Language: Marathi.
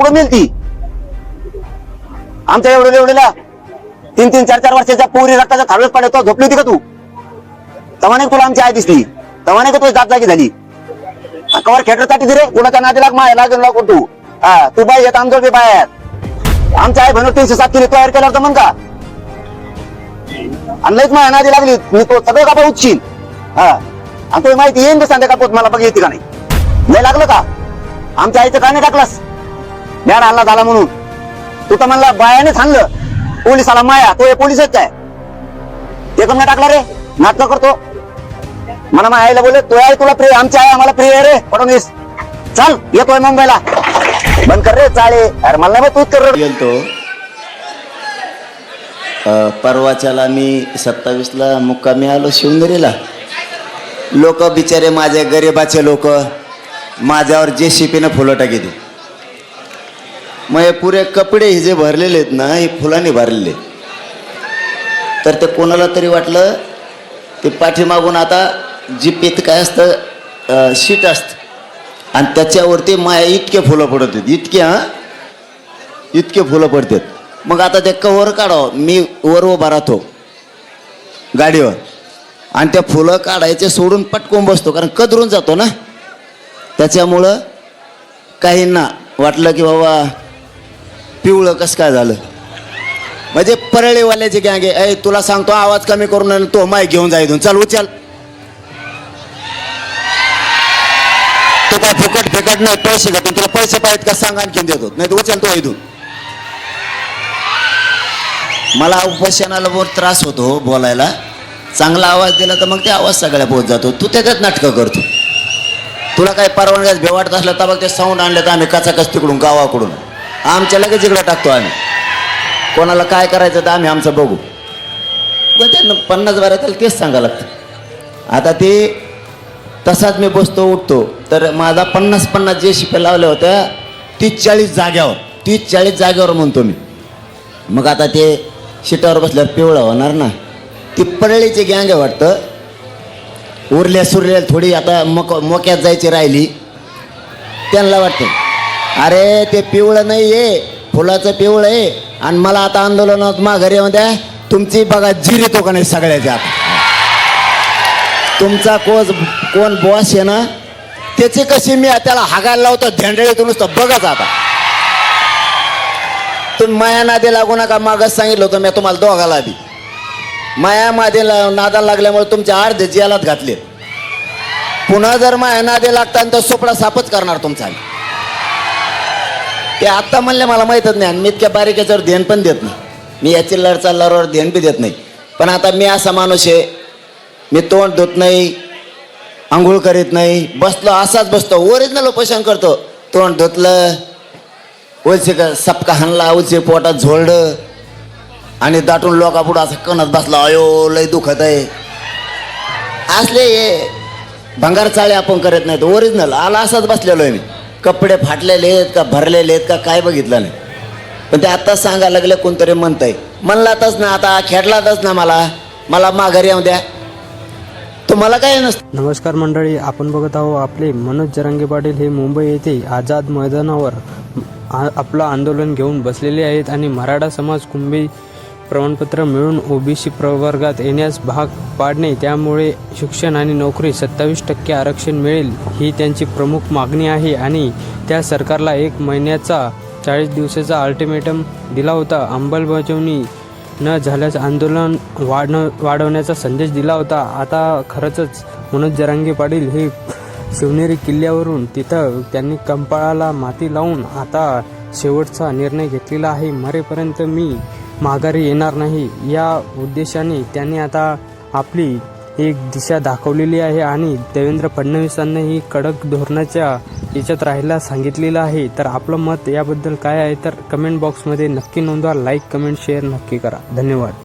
कुठं ती आमच्या एवढं एवढ्याला तीन तीन चार चार वर्षाच्या पोरी रक्ताच्या खालच पडतो झोपली होती का तू? तवाने तुला आमची आई दिसली. तवाने का तुझी जात जागी झाली? कवर खेटरसाठी दिले कुणाच्या नादी लाग माय लागून लागून तू हा तू बाई येत आमच्या बी बाय आमच्या आई म्हणून तीनशे सात किलो तयार केला होता मग का आणि लईच माझ्या नादी लागली मी तो सगळं का उचशील. हा आणि तुला माहिती येईन का संध्याकाळ पोत मला बघ येते का नाही. नाही लागलं का? आमच्या आईचं काय नाही टाकलास. मॅड हल्ला झाला म्हणून. तू तर म्हणला बायाने हाणलं. पोलिसाला माया तो हे पोलिसच आहे. ते कमला टाकला रे? नाटक करतो. मला माझ्या आईला बोलले तो आहे तुला प्रिय आमची आई आम्हाला प्रिय आहे रे फडणवीस. चल येतोय मुंबईला. बंद कर रे चाळे. अरे मला नाही तूच कर गेलतो परवाच्याला मी सत्तावीसला मुक्कामी आलो शिवनेरीला. लोक बिचारे माझे गरिबाचे लोक. माझ्यावर जे शिपीनं फुलं टाकीते मग हे पुरे कपडे हे जे भरलेले आहेत ना हे फुलांनी भरलेले. तर ते कोणाला तरी वाटलं ते पाठीमागून आता जी पेत काय असतं शीट असतं. आणि त्याच्यावरती माया इतके फुलं पडत आहेत इतके हां? इतके फुलं पडतात मग आता ते कव्हर काढावं. मी वर उभा राहतो गाडीवर. आणि त्या फुलं काढायचे सोडून पटकून बसतो कारण कदरून जातो ना. त्याच्यामुळं काहींना वाटलं की बाबा पिवळं कसं काय झालं? म्हणजे परळीवाल्याचे गँगे ऐ तुला सांगतो आवाज कमी करून आणि तो माय घेऊन जा इथून. चल उचल. तो काय फुकट फिकट नाही पैसे घेतो तुला पैसे पाहिजेत का सांग आणखीन देतो. नाही तर उचल तो इथून. मला उपोषणाला बहुत त्रास होतो हो बोलायला. चांगला आवाज दिला तर मग ते आवाज सगळ्या पोहोच जातो. तू त्याच्यात नाटकं करतो. तुला काही परवानग्यास भेवाटत असलं तर मग ते साऊंड आणलं तर आम्ही कचाकच तिकडून गावाकडून. आमच्या लगेच इकडे टाकतो आम्ही. कोणाला काय करायचं तर आम्ही आमचं बघू. त्यांना पन्नास बारा त्याला तेच सांगा लागतं. आता ते तसाच मी बसतो उठतो. तर माझा पन्नास पन्नास जे शिप्या लावल्या होत्या तीस चाळीस जाग्यावर तीस चाळीस जाग्यावर म्हणतो मी. मग आता ते शिटावर बसल्यावर पिवळं होणार ना. ती परळीची गँग आहे वाटतं. उरल्या सुरल्या थोडी आता मक मोक्यात जायची राहिली. त्यांना वाटतं. अरे ते पिवळं नाही आहे फुलाचं पिवळं आहे. आणि मला आता आंदोलनात माघारी येऊन द्या. तुमची बघा जिरितो का नाही सगळ्याच्या तुमचा कोच कोण बॉस आहे ना त्याची कशी मी त्याला हागायला लावतो धेंडळीतून नुसतं बघाच आता. तुम्ही माया नादी लागू नका मागच सांगितलं होतं मी तुम्हाला दोघाला आधी. माया मादी ला- नादाला लागल्यामुळे तुमच्या अर्धे जेलात घातले. पुन्हा जर माया नादी लागता तर सोपडा सापच करणार तुमचा. ते आत्ता म्हणले मला माहीतच नाही आणि मी इतक्या बारीक याच्यावर ध्यान पण देत नाही. मी या चिल्लर चालल्यावर ध्यान बी देत नाही. पण आता मी असा माणूस आहे मी तोंड धुत नाही आंघोळ करीत नाही बसलो असाच बसतो ओरिजिनल उपोषण करतो. तोंड धुतलं उलचे का सपका हाणला उलचे पोटात झोळलं आणि दाटून लोकापुढं असं कणत बसला अयो लय दुखत आहे. असले हे भंगार चाळे आपण करत नाहीत ओरिजिनल आला असाच बसलेलो आहे मी. कपडे फाटलेले आहेत का भरलेले आहेत का काय बघितलं नाही. पण ते आत्ताच सांगायला लागले कोणतरी म्हणतंय. म्हणलातच ना आता खेळलातच ना मला. मला माघारी येऊ द्या. तुम्हाला काय नसतं? नमस्कार मंडळी आपण बघत आहोत आपले मनोज जरांगे पाटील हे मुंबई येथे आझाद मैदानावर आपलं आंदोलन घेऊन बसलेले आहेत आणि मराठा समाज कुंभी प्रमाणपत्र मिळून ओबीसी प्रवर्गात येण्यास भाग पाडणे त्यामुळे शिक्षण आणि नोकरी सत्तावीस टक्के आरक्षण मिळेल ही त्यांची प्रमुख मागणी आहे आणि त्या सरकारला एक महिन्याचा चाळीस दिवसाचा अल्टिमेटम दिला होता. अंमलबजावणी न झाल्यास आंदोलन वाढणं वाढवण्याचा संदेश दिला होता. आता खरंच मनोज जरांगे पाटील हे शिवनेरी किल्ल्यावरून तिथं त्यांनी कंपाळाला माती लावून आता शेवटचा निर्णय घेतलेला आहे. मरेपर्यंत मी माघारी येणार नाही. या उद्देशाने त्यांनी आता आपली एक दिशा दाखवलेली आहे आणि देवेंद्र फडणवीसांनाही कडक धोरणाच्या याच्यात राहायला सांगितलेलं आहे. तर आपलं मत याबद्दल काय आहे? तर कमेंट बॉक्समध्ये नक्की नोंदवा. लाईक कमेंट शेअर नक्की करा. धन्यवाद.